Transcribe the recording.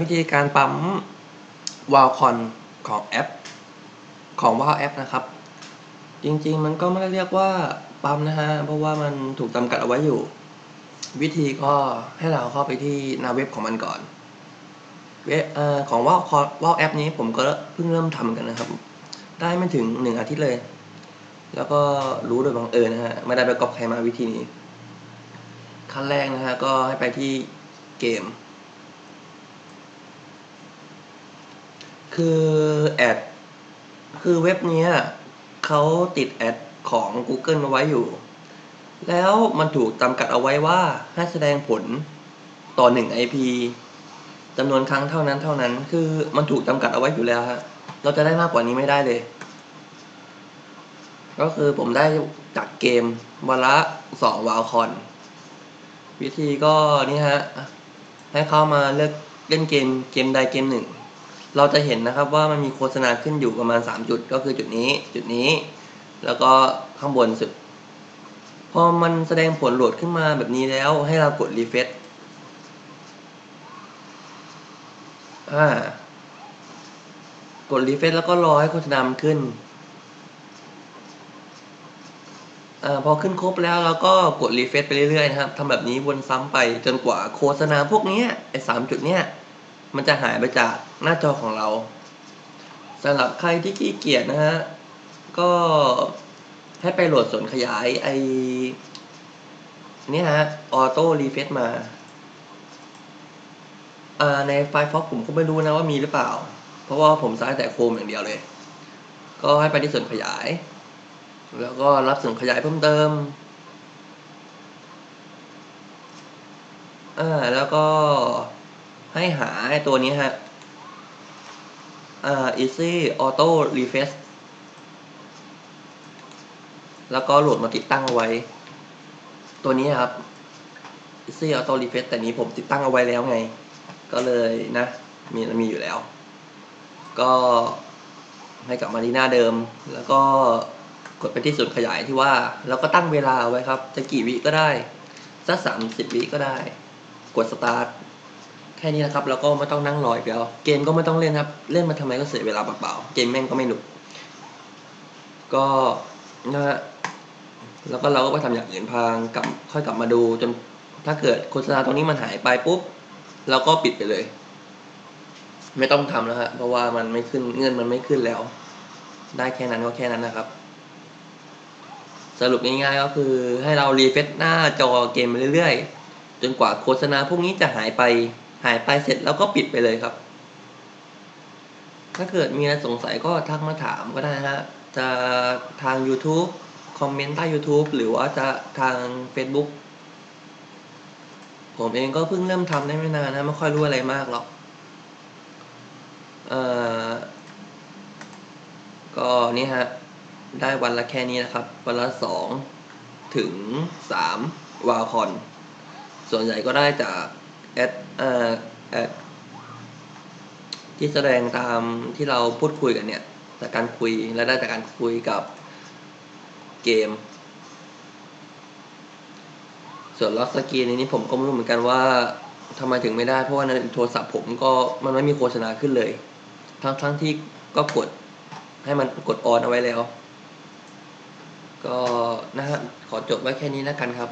วิธีการปั๊มวาลคอนของแอป ของวาลแอปนะครับ จริงๆ มันก็ไม่ได้เรียกว่าปั๊มนะฮะ เพราะว่ามันถูกจำกัดเอาไว้อยู่ วิธีก็ให้เราเข้าไปที่หน้าเว็บของมันก่อน เว็บของวาลคอนวาลแอปนี้ผมก็เพิ่งเริ่มทำกันนะครับ ได้ไม่ถึงหนึ่งอาทิตย์เลย แล้วก็รู้โดยบังเอิญนะฮะ ไม่ได้ไปกอปใครมาวิธีนี้ ขั้นแรกนะฮะ ก็ให้ไปที่เกม คือแอดคือเว็บเนี้ยเขาติดแอดของ Google เอาไว้อยู่ แล้วมันถูกจำกัดเอาไว้ว่าให้แสดงผลต่อหนึ่ง IP จำนวนครั้งเท่านั้นเท่านั้น คือมันถูกจำกัดเอาไว้อยู่แล้วฮะเราจะได้มากกว่านี้ไม่ได้เลย ก็คือผมได้จากเกมวันละสองวาลคอน วิธีก็นี่ฮะ ให้เข้ามาเลือกเล่นเกมเกมใดเกมหนึ่ง เราจะเห็นนะครับว่ามันมีโฆษณาขึ้นอยู่ประมาณ 3 จุดก็คือจุดนี้จุดนี้ แล้วก็ข้างบนสุด พอมันแสดงผลโหลดขึ้นมาแบบนี้แล้วให้เรากดรีเฟซกดรีเฟซแล้วก็รอให้โฆษณามันขึ้นอพอขึ้นครบแล้วเราก็กดรีเฟซไปเรื่อยๆนะครับทำแบบนี้วนซ้ำไปจนกว่าโฆษณาพวกนี้ไอ้สามจุดเนี้ย มันจะหายไปจากหน้าจอของเราสำหรับใครที่ขี้เกียจนะฮะ ก็ให้ไปโหลดส่วนขยายไอเนี่ฮะออโต้รีเฟซมาอ่าในไฟล์ฟอกผมก็ไม่รู้นะว่ามีหรือเปล่า เพราะว่าผมใช้แต่โคมอย่างเดียวเลย ก็ให้ไปที่ส่วนขยาย แล้วก็รับส่วนขยายเพิ่มเติมอ่าแล้วก็ ให้หาไอ้ตัวนี้ฮะอ่า easy auto refresh แล้วก็โหลดมาติดตั้งเอาไว้ ตัวนี้ครับ easy auto refresh แต่นี้ผมติดตั้งเอาไว้แล้วไง ก็เลยนะ มีมีอยู่แล้ว ก็ให้กลับมาที่หน้าเดิม แล้วก็กดไปที่ส่วนขยายที่ว่า แล้วก็ตั้งเวลาเอาไว้ครับ จะกี่วิก็ได้ สักสามสิบวิก็ได้ กด start แค่นี้นะครับแล้วก็ไม่ต้องนั่งรออีกแล้ว เกมก็ไม่ต้องเล่นครับ เล่นมาทำไมก็เสียเวลาเปล่าๆเกมแม่งก็ไม่หนุก ก็นะฮะแล้วก็เราก็ไปทำอย่างอื่นพางกลับค่อยกลับมาดูจนถ้าเกิดโฆษณาตรงนี้มันหายไปปุ๊บเราก็ปิดไปเลย ไม่ต้องทำแล้วฮะเพราะว่ามันไม่ขึ้นเงินมันไม่ขึ้นแล้ว ได้แค่นั้นก็แค่นั้นนะครับ สรุปง่ายๆก็คือให้เรารีเฟซหน้าจอเกมไปเรื่อยๆ จนกว่าโฆษณาพวกนี้จะหายไป หายไปเสร็จแล้วก็ปิดไปเลยครับ ถ้าเกิดมีอะไรสงสัยก็ทักมาถามก็ได้ฮะ จะทาง YouTube คอมเมนต์ใต้ YouTube หรือว่าจะทาง Facebook ผมเองก็เพิ่งเริ่มทำได้ไม่นานนะ ไม่ค่อยรู้อะไรมากหรอก เอ่อ ก็นี่ฮะ ได้วันละแค่นี้นะครับ วันละสองถึงสามวาคอน ส่วนใหญ่ก็ได้จาก แอดเอ่อแอดที่แสดงตามที่เราพูดคุยกันเนี่ย จากการคุยและได้จากการคุยกับเกม ส่วนล็อกสกรีนนี้ผมก็ไม่รู้เหมือนกันว่าทำไมถึงไม่ได้ เพราะว่าในโทรศัพท์ผมก็มันไม่มีโฆษณาขึ้นเลย ทั้งทั้งที่ก็กดให้มันกดออนเอาไว้แล้ว ก็นะฮะขอจบไว้แค่นี้แล้วกันครับ